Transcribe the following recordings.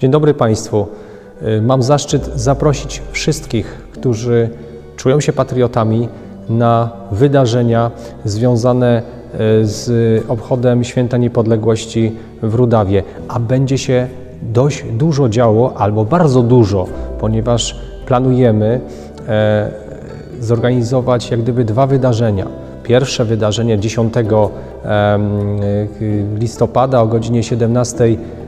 Dzień dobry Państwu. Y, Mam zaszczyt zaprosić wszystkich, którzy czują się patriotami na wydarzenia związane y, z obchodem Święta Niepodległości w Rudawie, a będzie się dość dużo działo, albo bardzo dużo, ponieważ planujemy e, zorganizować jak gdyby dwa wydarzenia. Pierwsze wydarzenie 10 em, y, listopada o godzinie 17 e,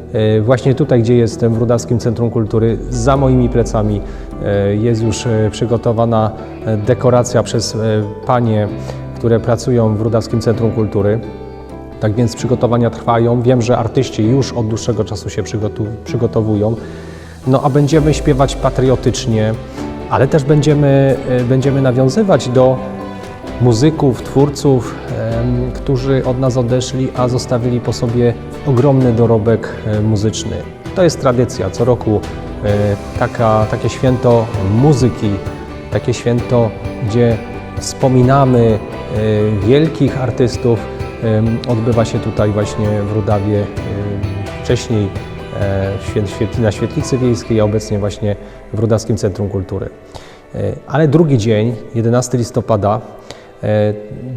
właśnie tutaj, gdzie jestem, w Rudawskim Centrum Kultury, za moimi plecami e, jest już e, przygotowana e, dekoracja przez e, panie, które pracują w Rudawskim Centrum Kultury. Tak więc przygotowania trwają. Wiem, że artyści już od dłuższego czasu się przygotowują. No a będziemy śpiewać patriotycznie, ale też będziemy, e, będziemy nawiązywać do muzyków, twórców, którzy od nas odeszli, a zostawili po sobie ogromny dorobek e, muzyczny. To jest tradycja. Co roku e, taka, takie święto muzyki, takie święto, gdzie wspominamy e, wielkich artystów, odbywa się tutaj właśnie w Rudawie. Wcześniej na Świetlicy Wiejskiej, a obecnie właśnie w Rudawskim Centrum Kultury. Ale drugi dzień, 11 listopada,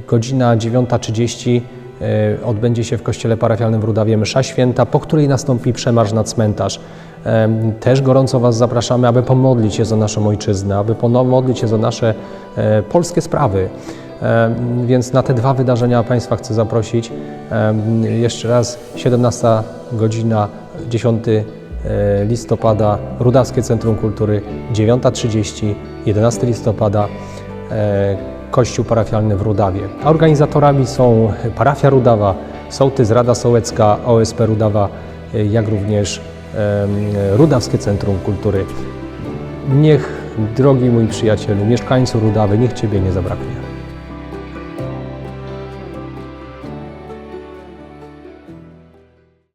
godzina 9.30 e, odbędzie się w kościele parafialnym w Rudawie msza święta, po której nastąpi przemarsz na cmentarz. Em, Też gorąco Was zapraszamy, aby pomodlić się za naszą ojczyznę, aby pomodlić się za nasze e, polskie sprawy. Więc na te dwa wydarzenia Państwa chcę zaprosić. Jeszcze raz 17 godzina, 10 e, listopada, Rudawskie Centrum Kultury, 9.30, 11 listopada, e, Kościół Parafialny w Rudawie. Organizatorami są Parafia Rudawa, Sołtys Rada Sołecka, OSP Rudawa, jak również Rudawskie Centrum Kultury. Niech, drogi mój przyjacielu, mieszkańcu Rudawy, niech Ciebie nie zabraknie.